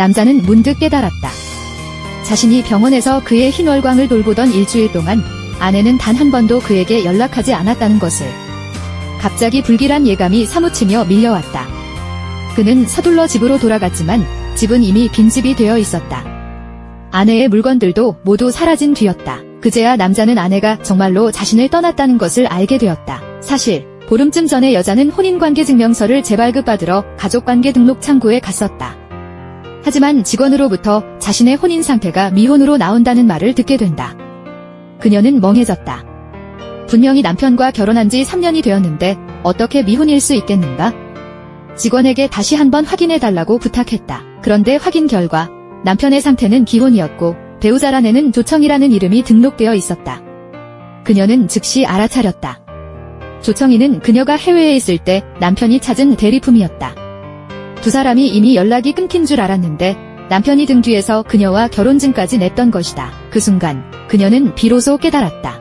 남자는 문득 깨달았다. 자신이 병원에서 그의 흰 월광을 돌보던 일주일 동안 아내는 단 한 번도 그에게 연락하지 않았다는 것을. 갑자기 불길한 예감이 사무치며 밀려왔다. 그는 서둘러 집으로 돌아갔지만 집은 이미 빈집이 되어 있었다. 아내의 물건들도 모두 사라진 뒤였다. 그제야 남자는 아내가 정말로 자신을 떠났다는 것을 알게 되었다. 사실 보름쯤 전에 여자는 혼인관계 증명서를 재발급받으러 가족관계 등록 창구에 갔었다. 하지만 직원으로부터 자신의 혼인 상태가 미혼으로 나온다는 말을 듣게 된다. 그녀는 멍해졌다. 분명히 남편과 결혼한 지 3년이 되었는데 어떻게 미혼일 수 있겠는가? 직원에게 다시 한번 확인해 달라고 부탁했다. 그런데 확인 결과 남편의 상태는 기혼이었고 배우자란에는 조청이라는 이름이 등록되어 있었다. 그녀는 즉시 알아차렸다. 조청이는 그녀가 해외에 있을 때 남편이 찾은 대리품이었다. 두 사람이 이미 연락이 끊긴 줄 알았는데 남편이 등 뒤에서 그녀와 결혼증까지 냈던 것이다. 그 순간 그녀는 비로소 깨달았다.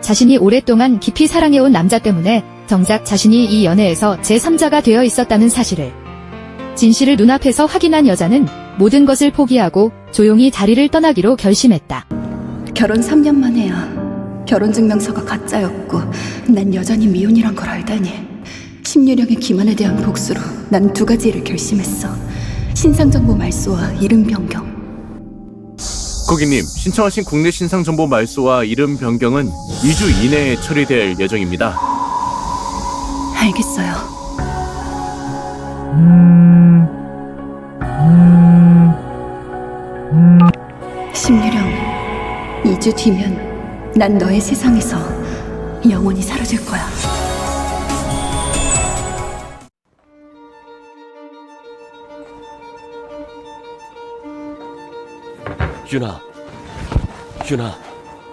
자신이 오랫동안 깊이 사랑해온 남자 때문에 정작 자신이 이 연애에서 제3자가 되어 있었다는 사실을. 진실을 눈앞에서 확인한 여자는 모든 것을 포기하고 조용히 자리를 떠나기로 결심했다. 결혼 3년 만에야 결혼증명서가 가짜였고 난 여전히 미혼이란 걸 알다니 심유령의 기만에 대한 복수로 난 두 가지 일을 결심했어. 신상정보 말소와 이름 변경. 고객님, 신청하신 국내 신상 정보 말소와 이름 변경은 2주 이내에 처리될 예정입니다. 알겠어요. 심유령 2주 뒤면 난 너의 세상에서 영원히 사라질 거야 유나, 유나,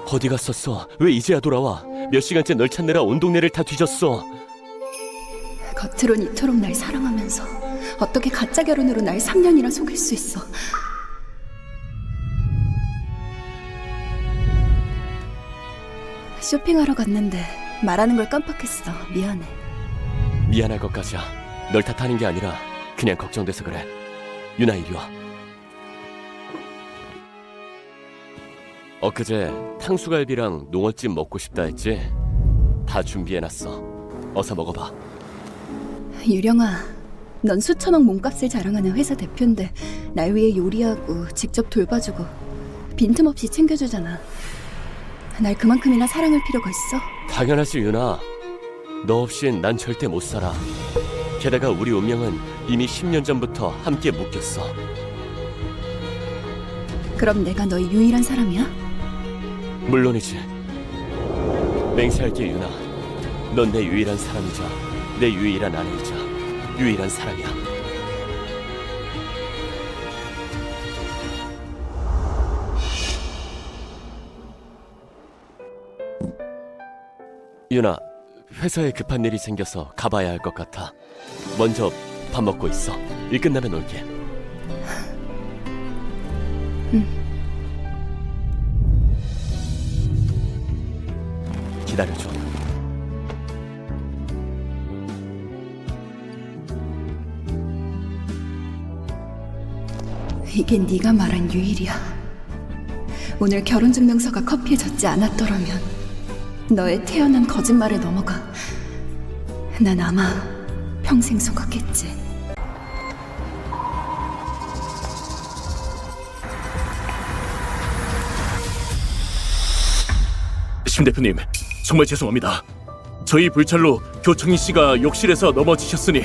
어디 갔었어? 왜 이제야 돌아와? 몇 시간째 널 찾느라 온 동네를 다 뒤졌어. 겉으론 이토록 날 사랑하면서 어떻게 가짜 결혼으로 날 3년이나 속일 수 있어? 쇼핑하러 갔는데 말하는 걸 깜빡했어. 미안해. 미안할 것까지야. 널 탓하는 게 아니라 그냥 걱정돼서 그래. 유나 이리 와. 엊그제 탕수갈비랑 농어찜 먹고 싶다 했지? 다 준비해놨어. 어서 먹어봐. 유령아, 넌 수천억 몸값을 자랑하는 회사 대표인데 날 위해 요리하고 직접 돌봐주고 빈틈없이 챙겨주잖아. 날 그만큼이나 사랑할 필요가 있어? 당연하지 유나. 너 없인 난 절대 못 살아. 게다가 우리 운명은 이미 10년 전부터 함께 묶였어. 그럼 내가 너의 유일한 사람이야? 물론이지. 맹세할게 유나. 넌 내 유일한 사람이자 내 유일한 아내이자 유일한 사랑이야. 유나, 회사에 급한 일이 생겨서 가봐야 할 것 같아. 먼저 밥 먹고 있어. 일 끝나면 올게. 기다려줘. 이게 네가 말한 유일이야. 오늘 결혼 증명서가 커피에 젖지 않았더라면 너의 태어난 거짓말에 넘어가. 난 아마 평생 속았겠지. 심 대표님, 정말 죄송합니다. 저희 불찰로 교청희 씨가 욕실에서 넘어지셨으니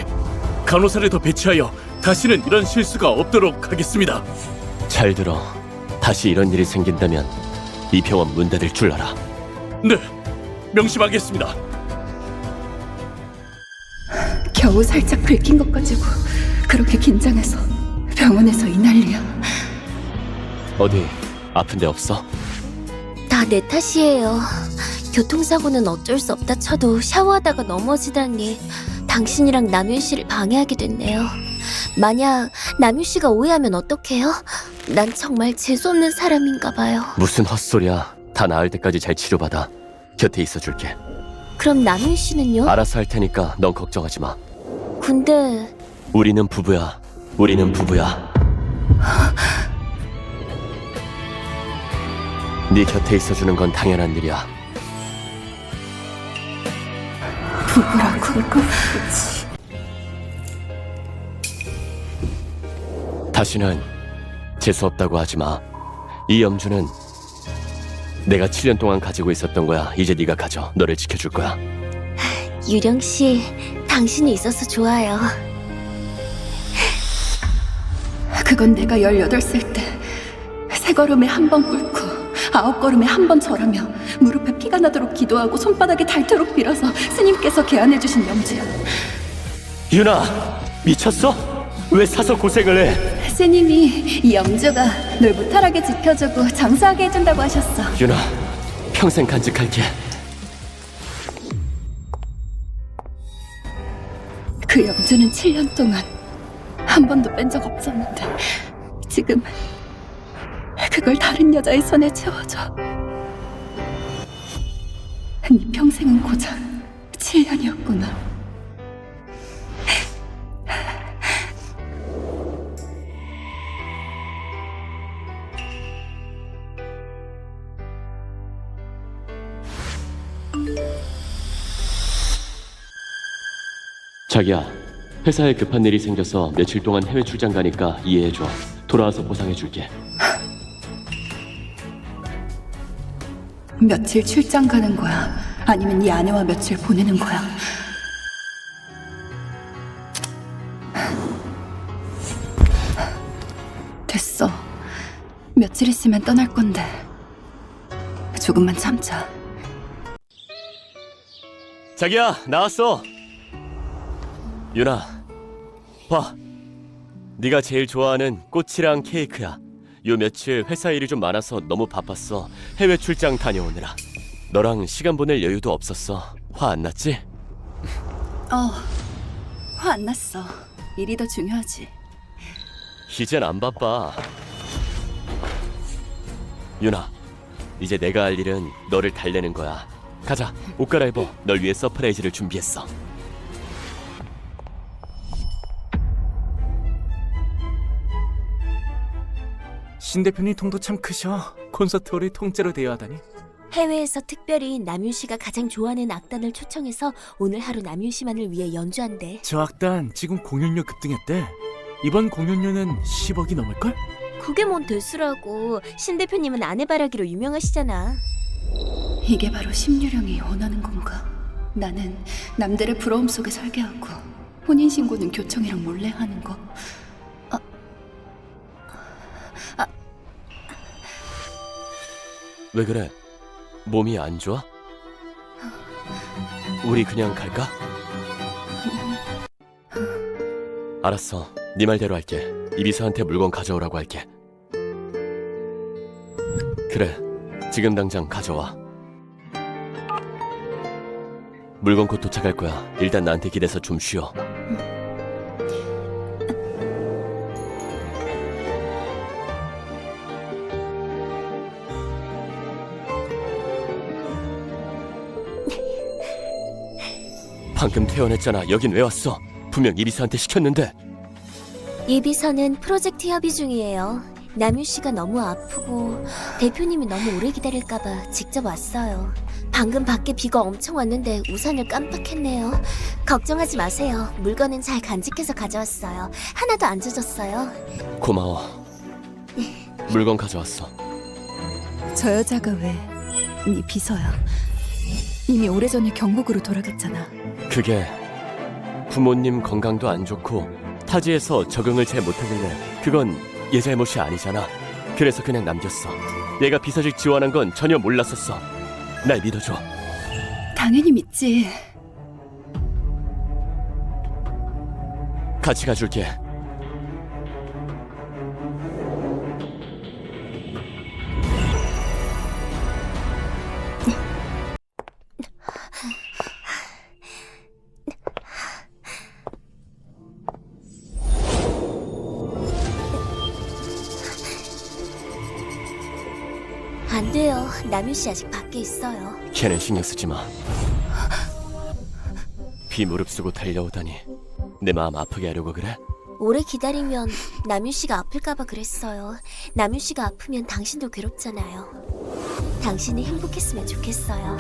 간호사를 더 배치하여 다시는 이런 실수가 없도록 하겠습니다. 잘 들어. 다시 이런 일이 생긴다면 이 병원 문 닫을 줄 알아. 네, 명심하겠습니다. 겨우 살짝 긁힌 것 가지고 그렇게 긴장해서 병원에서 이 난리야. 어디 아픈 데 없어? 다 내 탓이에요. 교통사고는 어쩔 수 없다 쳐도 샤워하다가 넘어지다니 당신이랑 남윤 씨를 방해하게 됐네요. 만약 남윤 씨가 오해하면 어떡해요? 난 정말 재수없는 사람인가 봐요. 무슨 헛소리야. 다 나을 때까지 잘 치료받아. 곁에 있어줄게. 그럼 남윤 씨는요? 알아서 할 테니까 넌 걱정하지 마. 근데 우리는 부부야. 우리는 부부야. 네 곁에 있어주는 건 당연한 일이야. 부부라고? 다시는 재수 없다고 하지 마. 이 염주는 내가 7년 동안 가지고 있었던 거야. 이제 네가 가져. 너를 지켜줄 거야. 유령 씨, 당신이 있어서 좋아요. 그건 내가 18살 때 세 걸음에 한 번 꿇고 아홉 걸음에 한 번 절하며 무릎에 피가 나도록 기도하고 손바닥에 닳도록 빌어서 스님께서 개안해 주신 염주야. 유나, 미쳤어? 왜 사서 고생을 해? 스님이 이 염주가 널 무탈하게 지켜주고 장수하게 해준다고 하셨어. 유나, 평생 간직할게. 그 염주는 7년 동안 한 번도 뺀 적 없었는데 지금 그걸 다른 여자의 손에 채워줘. 네 평생은 고작 7년이었구나. 자기야, 회사에 급한 일이 생겨서 며칠 동안 해외 출장 가니까 이해해줘. 돌아와서 보상해줄게. 며칠 출장 가는 거야? 아니면 네 아내와 며칠 보내는 거야? 됐어. 며칠 있으면 떠날 건데. 조금만 참자. 자기야, 나왔어. 유나, 봐. 네가 제일 좋아하는 꽃이랑 케이크야. 요 며칠 회사 일이 좀 많아서 너무 바빴어. 해외 출장 다녀오느라. 너랑 시간 보낼 여유도 없었어. 화 안 났지? 어, 화 안 났어. 일이 더 중요하지. 이젠 안 바빠. 유나, 이제 내가 할 일은 너를 달래는 거야. 가자, 옷 갈아입어. 널 위해 서프라이즈를 준비했어. 신 대표님 통도 참 크셔. 콘서트홀이 통째로 대여하다니. 해외에서 특별히 남윤 씨가 가장 좋아하는 악단을 초청해서 오늘 하루 남윤 씨만을 위해 연주한대. 저 악단 지금 공연료 급등했대. 이번 공연료는 10억이 넘을걸? 그게 뭔 대수라고. 신 대표님은 아내바라기로 유명하시잖아. 이게 바로 심유령이 원하는 건가? 나는 남들의 부러움 속에 살게 하고 혼인신고는 교청이랑 몰래 하는 거. 왜 그래? 몸이 안 좋아? 우리 그냥 갈까? 알았어. 네 말대로 할게. 이비서한테 물건 가져오라고 할게. 그래. 지금 당장 가져와. 물건 곧 도착할 거야. 일단 나한테 기대서 좀 쉬어. 방금 퇴원했잖아. 여긴 왜 왔어? 분명 이비서한테 시켰는데. 예비서는 프로젝트 협의 중이에요. 남윤 씨가 너무 아프고 대표님이 너무 오래 기다릴까봐 직접 왔어요. 방금 밖에 비가 엄청 왔는데 우산을 깜빡했네요. 걱정하지 마세요. 물건은 잘 간직해서 가져왔어요. 하나도 안 젖었어요. 고마워. 물건 가져왔어. 저 여자가 왜 네 비서야? 이미 오래전에 경북으로 돌아갔잖아. 그게 부모님 건강도 안 좋고 타지에서 적응을 잘 못하길래 그건 얘 잘못이 아니잖아. 그래서 그냥 남겼어. 얘가 비서직 지원한 건 전혀 몰랐었어. 날 믿어줘. 당연히 믿지. 같이 가줄게. 남윤 씨 아직 밖에 있어요. 걔는 신경 쓰지 마. 비 무릅쓰고 달려오다니 내 마음 아프게 하려고 그래? 오래 기다리면 남윤 씨가 아플까봐 그랬어요. 남윤 씨가 아프면 당신도 괴롭잖아요. 당신이 행복했으면 좋겠어요.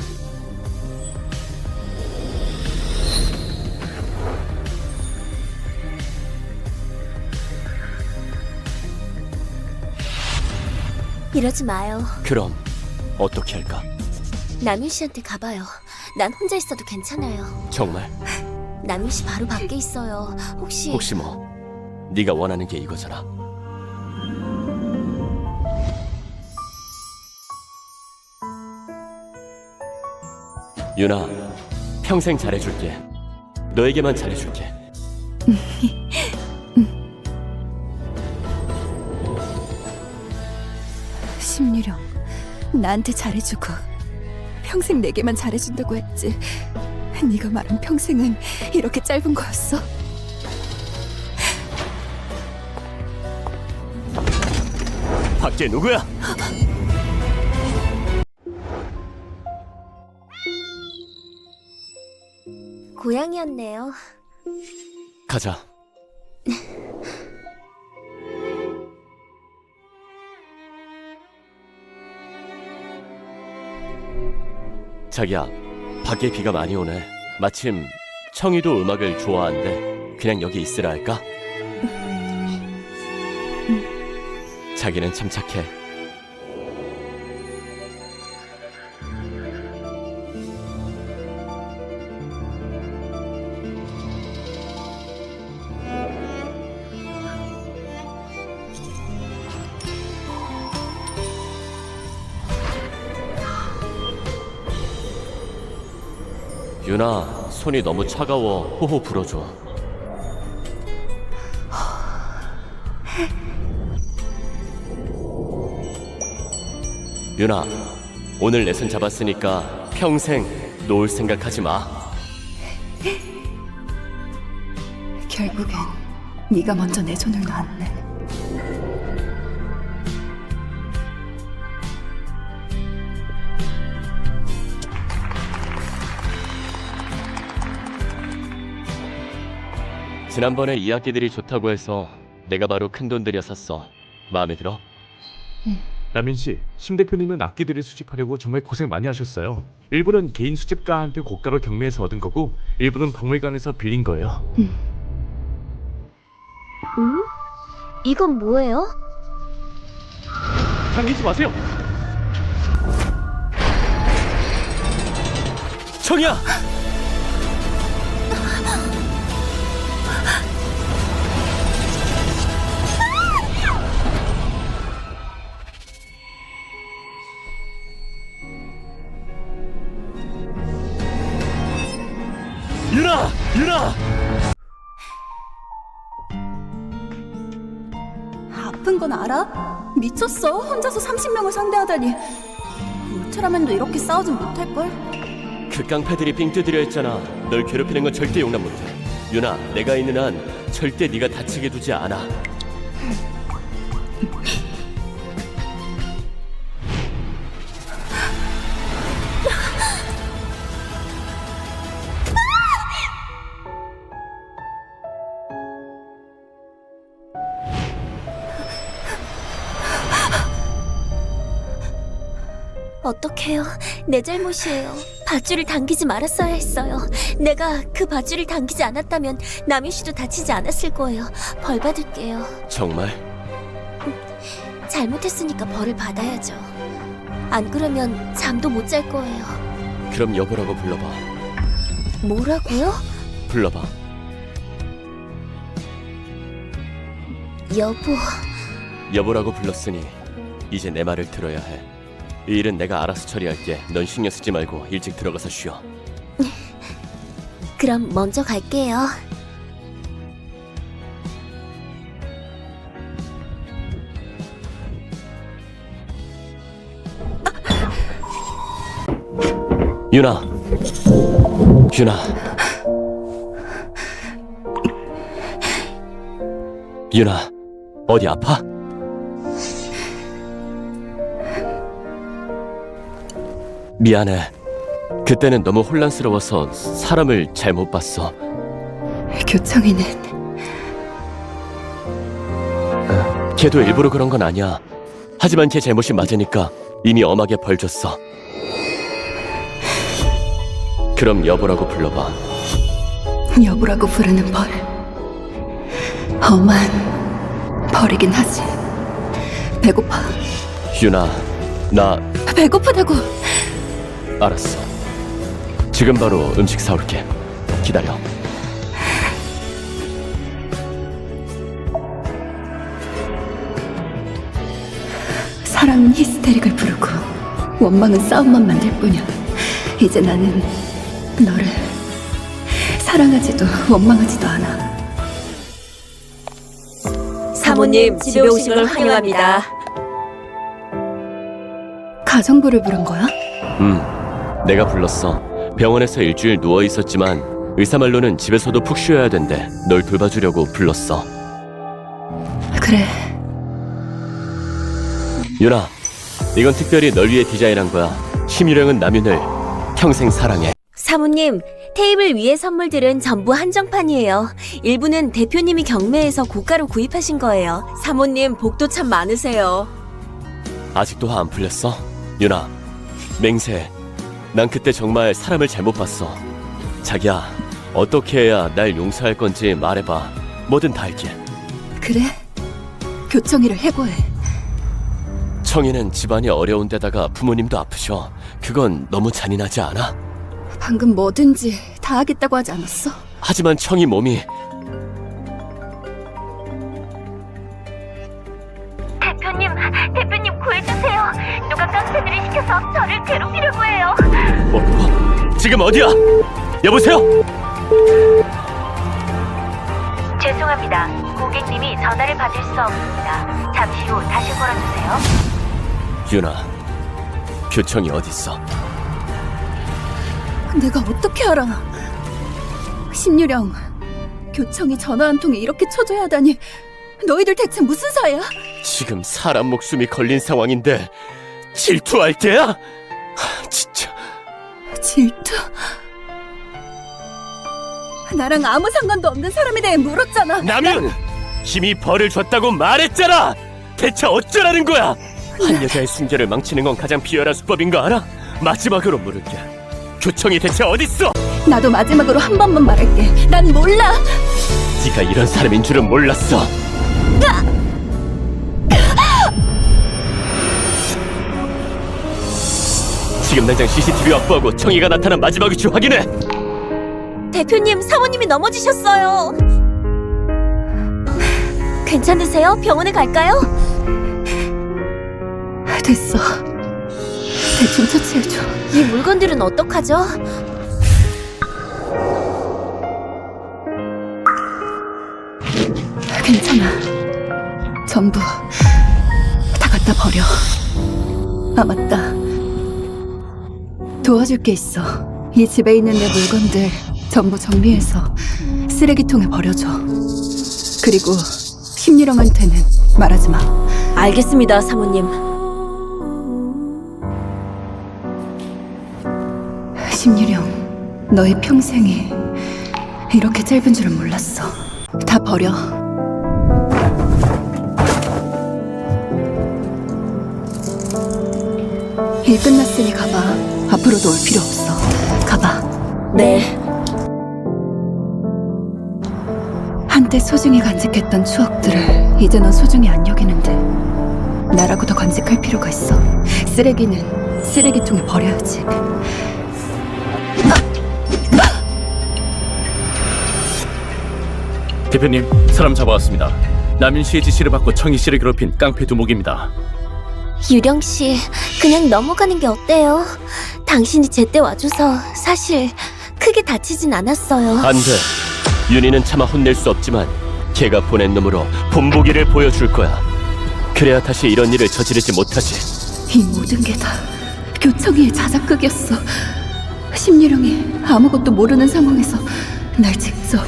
이러지 마요. 그럼 어떻게 할까? 남윤 씨한테 가봐요. 난 혼자 있어도 괜찮아요. 정말 남윤 씨 바로 밖에 있어요. 혹시 혹시 뭐 네가 원하는 게 이거잖아. 유나, 평생 잘해줄게. 너에게만 잘해줄게. 나한테 잘해주고 평생 내게만 잘해준다고 했지. 네가 말한 평생은 이렇게 짧은 거였어? 밖에 누구야? 고양이였네요. 가자. 자기야, 밖에 비가 많이 오네. 마침 청이도 음악을 좋아한대. 그냥 여기 있으라 할까? 자기는 참 착해. 유나, 손이 너무 차가워. 호호 불어줘. 유나, 오늘 내손 잡았으니까 평생 놓을 생각하지 마. 결국엔 네가 먼저 내 손을 놨네. 지난번에 이 악기들이 좋다고 해서 내가 바로 큰돈 들여 샀어. 마음에 들어? 남인 씨, 심 대표님은 악기들을 수집하려고 정말 고생 많이 하셨어요. 일부는 개인 수집가한테 고가로 경매해서 얻은 거고, 일부는 박물관에서 빌린 거예요. 응? 이건 뭐예요? 당기지 마세요. 청이야! 유나! 아픈 건 알아? 미쳤어? 혼자서 30명을 상대하다니. 울트라맨도 이렇게 싸우진 못할걸? 그 깡패들이 삥 뜯으려 했잖아. 널 괴롭히는 건 절대 용납 못해. 유나, 내가 있는 한 절대 네가 다치게 두지 않아. 내 잘못이에요. 밧줄을 당기지 말았어야 했어요. 내가 그 밧줄을 당기지 않았다면 남윤 씨도 다치지 않았을 거예요. 벌 받을게요. 정말? 잘못했으니까 벌을 받아야죠. 안 그러면 잠도 못 잘 거예요. 그럼 여보라고 불러봐. 뭐라고요? 불러봐. 여보. 여보라고 불렀으니 이제 내 말을 들어야 해. 이 일은 내가 알아서 처리할게. 넌 신경 쓰지 말고 일찍 들어가서 쉬어. 그럼 먼저 갈게요. 유나. 유나. 유나. 어디 아파? 미안해. 그때는 너무 혼란스러워서 사람을 잘못 봤어. 교청이는 걔도 일부러 그런 건 아니야. 하지만 걔 잘못이 맞으니까 이미 엄하게 벌 줬어. 그럼 여보라고 불러봐. 여보라고 부르는 벌. 엄한 벌이긴 하지. 배고파. 유나, 나 배고프다고. 알았어. 지금 바로 음식 사올게. 기다려. 사랑은 히스테릭을 부르고 원망은 싸움만 만들 뿐이야. 이제 나는 너를 사랑하지도 원망하지도 않아. 사모님 집에 오신 걸 환영합니다. 가정부를 부른 거야? 음, 내가 불렀어. 병원에서 일주일 누워 있었지만 의사 말로는 집에서도 푹 쉬어야 된대. 널 돌봐주려고 불렀어. 그래. 유나, 이건 특별히 널 위해 디자인한 거야. 심유령은 남윤을 평생 사랑해. 사모님, 테이블 위의 선물들은 전부 한정판이에요. 일부는 대표님이 경매에서 고가로 구입하신 거예요. 사모님, 복도 참 많으세요. 아직도 화 안 풀렸어? 유나, 맹세. 난 그때 정말 사람을 잘못 봤어. 자기야, 어떻게 해야 날 용서할 건지 말해봐. 뭐든 다 할게. 그래. 교청이를 해고해. 청이는 집안이 어려운 데다가 부모님도 아프셔. 그건 너무 잔인하지 않아? 방금 뭐든지 다 하겠다고 하지 않았어? 하지만 청이 몸이 대표님, 대표님 구해주세요. 누가 깡패들이 시켜서 저를 괴롭히려고 해요. 뭐, 지금 어디야? 여보세요? 죄송합니다. 고객님이 전화를 받을 수 없습니다. 잠시 후 다시 걸어주세요. 유나, 교청이 어딨어? 내가 어떻게 알아? 신유령, 교청이 전화 한 통에 이렇게 쳐줘야 하다니 너희들 대체 무슨 사이야? 지금 사람 목숨이 걸린 상황인데 질투할 때야? 질투? 나랑 아무 상관도 없는 사람에 대해 물었잖아. 남윤! 힘이 벌을 줬다고 말했잖아! 대체 어쩌라는 거야? 한 여자의 순결을 망치는 건 가장 비열한 수법인 거 알아? 마지막으로 물을게 교청이 대체 어딨어? 나도 마지막으로 한 번만 말할게. 난 몰라. 네가 이런 사람인 줄은 몰랐어 지금 당장 CCTV 확보하고 청이가 나타난 마지막 위치 확인해! 대표님, 사모님이 넘어지셨어요. 괜찮으세요? 병원에 갈까요? 됐어. 대충 처치해줘. 이 물건들은 어떡하죠? 괜찮아. 전부 다 갖다 버려. 아, 맞다. 도와줄 게 있어. 이 집에 있는 내 물건들 전부 정리해서 쓰레기통에 버려줘. 그리고 심유령한테는 말하지 마. 알겠습니다, 사모님. 심유령, 너의 평생이 이렇게 짧은 줄은 몰랐어. 다 버려. 일 끝났으니 가봐. 앞으로도 올 필요 없어. 가봐. 네. 한때 소중히 간직했던 추억들을 이제 넌 소중히 안 여기는데 나라고 더 간직할 필요가 있어. 쓰레기는 쓰레기통에 버려야지. 대표님, 사람 잡아왔습니다. 남윤 씨의 지시를 받고 청희 씨를 괴롭힌 깡패 두목입니다. 유령 씨, 그냥 넘어가는 게 어때요? 당신이 제때 와줘서 사실 크게 다치진 않았어요. 안 돼. 윤희는 차마 혼낼 수 없지만 걔가 보낸 놈으로 본보기를 보여줄 거야. 그래야 다시 이런 일을 저지르지 못하지. 이 모든 게 다 교청이의 자작극이었어. 심유령이 아무것도 모르는 상황에서 날 직접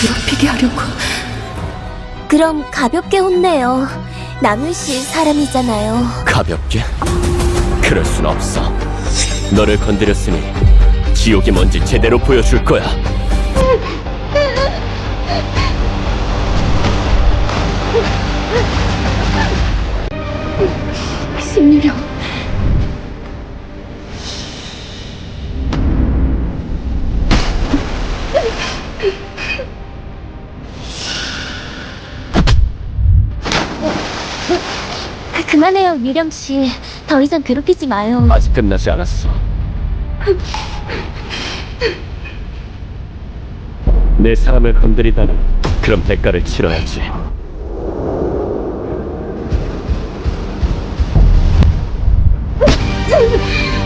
괴롭히게 하려고. 그럼 가볍게 혼내요. 남을 씨 사람이잖아요. 가볍게? 그럴 순 없어. 너를 건드렸으니 지옥이 뭔지 제대로 보여줄 거야. 신유령. 그만해요, 미령 씨. 더 이상 괴롭히지 마요. 아직 끝나지 않았어. 내 사람을 건드리다니 그럼 대가를 치러야지.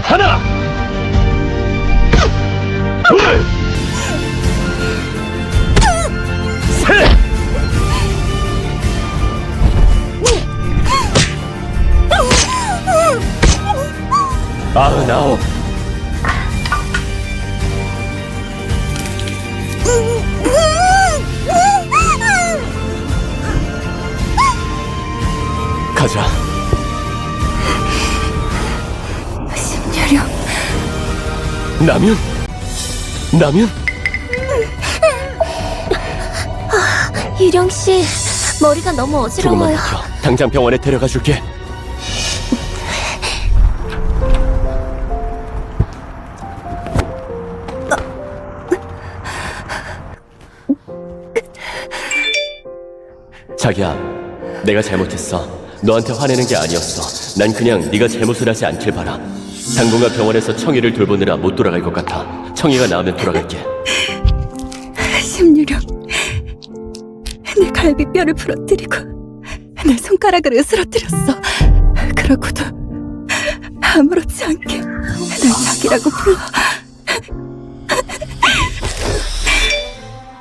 하나, 둘, 남윤? 남윤? 유령 씨, 머리가 너무 조금만 어지러워요. 버텨. 당장 병원에 데려가 줄게. 자기야, 내가 잘못했어. 너한테 화내는 게 아니었어. 난 그냥 네가 잘못을 하지 않길 바라. 당분간 병원에서 청이를 돌보느라 못 돌아갈 것 같아. 청이가 나으면 돌아갈게. 심유령. 내 갈비뼈를 부러뜨리고 내 손가락을 으스러뜨렸어. 그러고도 아무렇지 않게 날 자기라고 불러.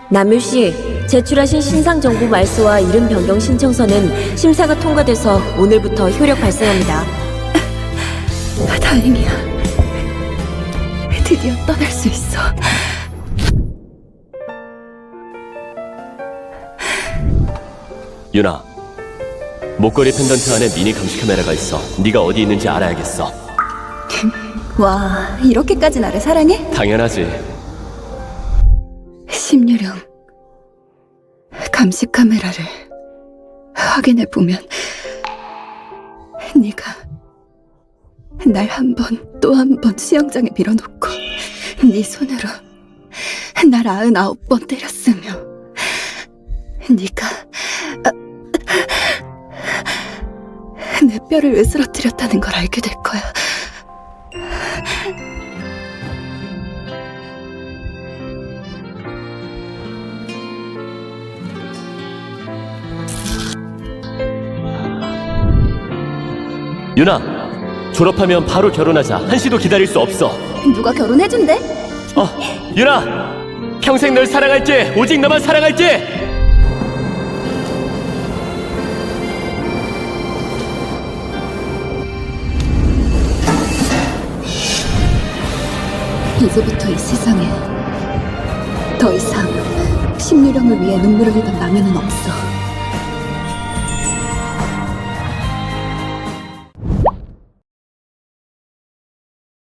남율 씨, 제출하신 신상 정보 말소와 이름 변경 신청서는 심사가 통과돼서 오늘부터 효력 발생합니다. 다행이야. 드디어 떠날 수 있어. 유나, 목걸이 펜던트 안에 미니 감시 카메라가 있어. 네가 어디 있는지 알아야겠어. 와, 이렇게까지 나를 사랑해? 당연하지. 심유령. 감시 카메라를 확인해 보면 네가 날 한 번 또 한 번 수영장에 밀어놓고 네 손으로 날 아흔아홉 번 때렸으며 네가 아, 내 뼈를 으스러뜨렸다는 걸 알게 될 거야. 유나, 졸업하면 바로 결혼하자. 한시도 기다릴 수 없어. 누가 결혼해준대? 어, 유나, 평생 널 사랑할게. 오직 너만 사랑할게. 이제부터 이 세상에 더 이상 심유령을 위해 눈물을 흘린 남녀는 없어.